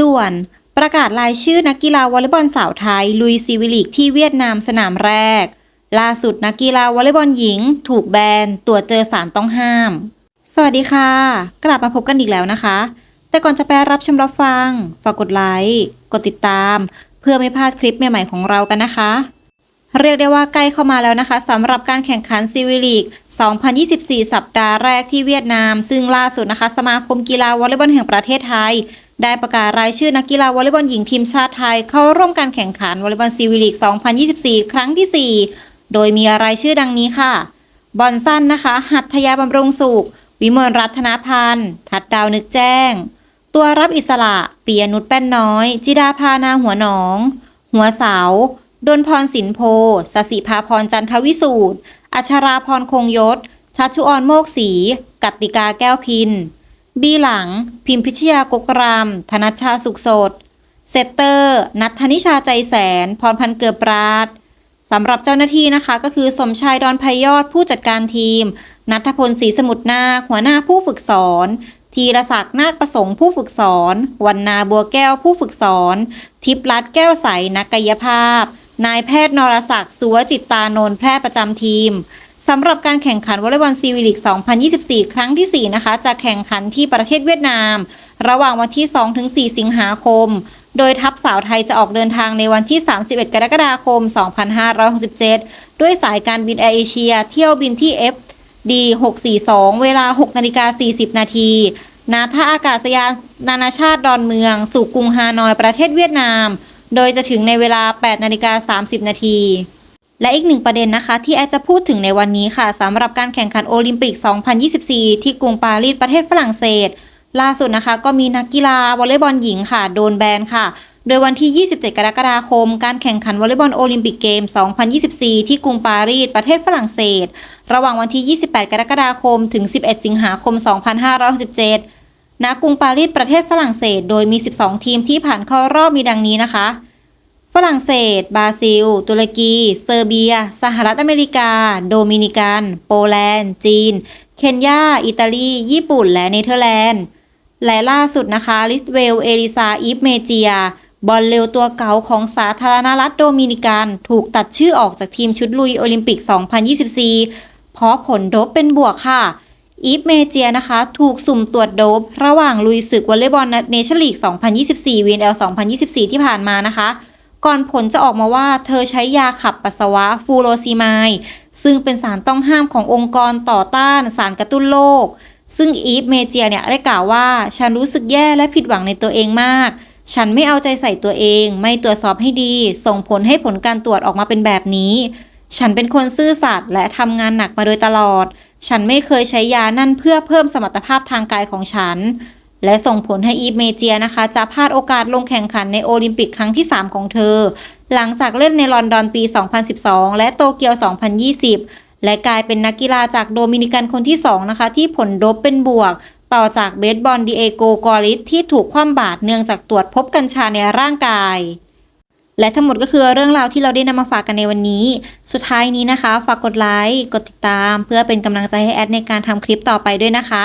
ด่วน ประกาศรายชื่อนักกีฬาวอลเลย์บอลสาวไทย ลุยซีวิลิกที่เวียดนามสนามแรก ล่าสุดนักกีฬาวอลเลย์บอลหญิง ถูกแบนตรวจเจอสารต้องห้าม สวัสดีค่ะ กลับมาพบกันอีกแล้วนะคะ แต่ก่อนจะไปรับชมรับฟัง ฝากกดไลค์กดติดตาม เพื่อไม่พลาดคลิปใหม่ๆของเรากันนะคะเรียกได้ว่าใกล้เข้ามาแล้วนะคะสำหรับการแข่งขันซีวิลีก 2024 สัปดาห์แรกที่เวียดนาม ซึ่งล่าสุดนะคะ สมาคมกีฬาวอลเลย์บอลแห่งประเทศไทย ได้ประกาศรายชื่อนักกีฬาวอลเลย์บอลหญิงทีมชาติไทย เข้าร่วมการแข่งขันวอลเลย์บอลซีวิลีก 2024 ครั้งที่ 4 โดยมีรายชื่อดังนี้ค่ะ บอลสั้นนะคะ หัตถยาบำรุงสุข วิมลรัตนพันธ์ ทัดดาวนึกแจ้ง ตัวรับอิสระ ปียนุชแป้นน้อย จิดาพานาหัวหนอง หัวเสา ดนพรสินโพสสิภาพรจันทวิสูตรอัชราพรคงยศชัชชุออนโมกศรีกัตติกาแก้วพิน บีหลัง พิมพิชยากกราม ธนชชาสุขสด เซตเตอร์ นัทธนิชาใจแสน พรพันเกือบปราดสำหรับเจ้าหน้าที่นะคะก็คือสมชายดอนพยอดผู้จัดการทีม นัทพลศรีสมุทรนาคหัวหน้าผู้ฝึกสอนธีรศักดิ์นาคประสงค์ผู้ฝึกสอนวันนาบัวแก้วผู้ฝึกสอน ทิพรัตน์แก้วใสนักกายภาพ นายแพทย์นรศักดิ์สุวจิตตานนท์แพทย์ประจำทีม สำหรับการแข่งขันวอลเลย์บอลซีวิลิก 2024 ครั้งที่ 4 นะคะ จะแข่งขันที่ประเทศเวียดนาม ระหว่างวันที่ 2-4 สิงหาคม โดยทัพสาวไทยจะออกเดินทางในวันที่ 31 กรกฎาคม 2567 ด้วยสายการบินแอร์เอเชีย เที่ยวบินที่ F D 642 เวลา 6 นาฬิกา 40 นาทีณท่าอากาศยานนานาชาติดอนเมือง สู่กรุงฮานอยประเทศเวียดนาม โดยจะถึงในเวลา 8 นาฬิกา 30 นาที และอีกหนึ่งประเด็นนะคะ ที่แอดจะพูดถึงในวันนี้ค่ะสำหรับการแข่งขันโอลิมปิก 2024 ที่กรุงปารีสประเทศฝรั่งเศส ล่าสุดนะคะ ก็มีนักกีฬาวอลเลย์บอลหญิงค่ะ โดนแบนค่ะ โดยวันที่ 27 กรกฎาคม การแข่งขันวอลเลย์บอลโอลิมปิกเกม 2024 ที่กรุงปารีสประเทศฝรั่งเศส ระหว่างวันที่ 28 กรกฎาคม ถึง 11 สิงหาคม 2567ณกรุงปารีสประเทศฝรั่งเศส โดยมี 12 ทีมที่ผ่านเข้ารอบมีดังนี้นะคะ ฝรั่งเศส บราซิล ตุรกี เซอร์เบีย สหรัฐอเมริกา โดมินิกัน โปแลนด์ จีน เคนยา อิตาลี ญี่ปุ่น และเนเธอร์แลนด์ และล่าสุดนะคะ ลิสเวล เอลิซาอีฟเมเจีย บอลเร็วตัวเก่าของสาธารณรัฐโดมินิกัน ถูกตัดชื่อออกจากทีมชุดลุยโอลิมปิก 2024 เพราะผลโดบเป็นบวกค่ะอีฟเมเจียนะคะ ถูกสุ่มตรวจโดบ ระหว่างลุยศึกวอลเลย์บอลเนชั่นลีก 2024 VNL 2024 ที่ผ่านมานะคะ ก่อนผลจะออกมาว่าเธอใช้ยาขับปัสสาวะฟูโรซีไมด์ซึ่งเป็นสารต้องห้ามขององค์กรต่อต้านสารกระตุ้นโรคซึ่งอีฟเมเจียเนี่ยได้กล่าวว่า ฉันรู้สึกแย่และผิดหวังในตัวเองมาก ฉันไม่เอาใจใส่ตัวเอง ไม่ตรวจสอบให้ดี ส่งผลให้ผลการตรวจออกมาเป็นแบบนี้ ฉันเป็นคนซื่อสัตย์และทำงานหนักมาโดยตลอด ฉันไม่เคยใช้ยานั่นเพื่อเพิ่มสมรรถภาพทางกายของฉัน และส่งผลให้อีฟเมเจียนะคะ จะพลาดโอกาสลงแข่งขันในโอลิมปิกครั้งที่ 3 ของเธอ หลังจากเล่นในลอนดอนปี 2012 และโตเกียว 2020 และกลายเป็นนักกีฬาจากโดมินิกันคนที่ 2 นะคะ ที่ผลลบเป็นบวก ต่อจากเบสบอลดีเอโกกอริสที่ถูกคว่ำบาตรเนื่องจากตรวจพบกัญชาในร่างกายและทั้งหมดก็คือเรื่องราวที่เราได้นำมาฝากกันในวันนี้ สุดท้ายนี้นะคะ ฝากกดไลค์ กดติดตาม เพื่อเป็นกำลังใจให้แอดในการทำคลิปต่อไปด้วยนะคะ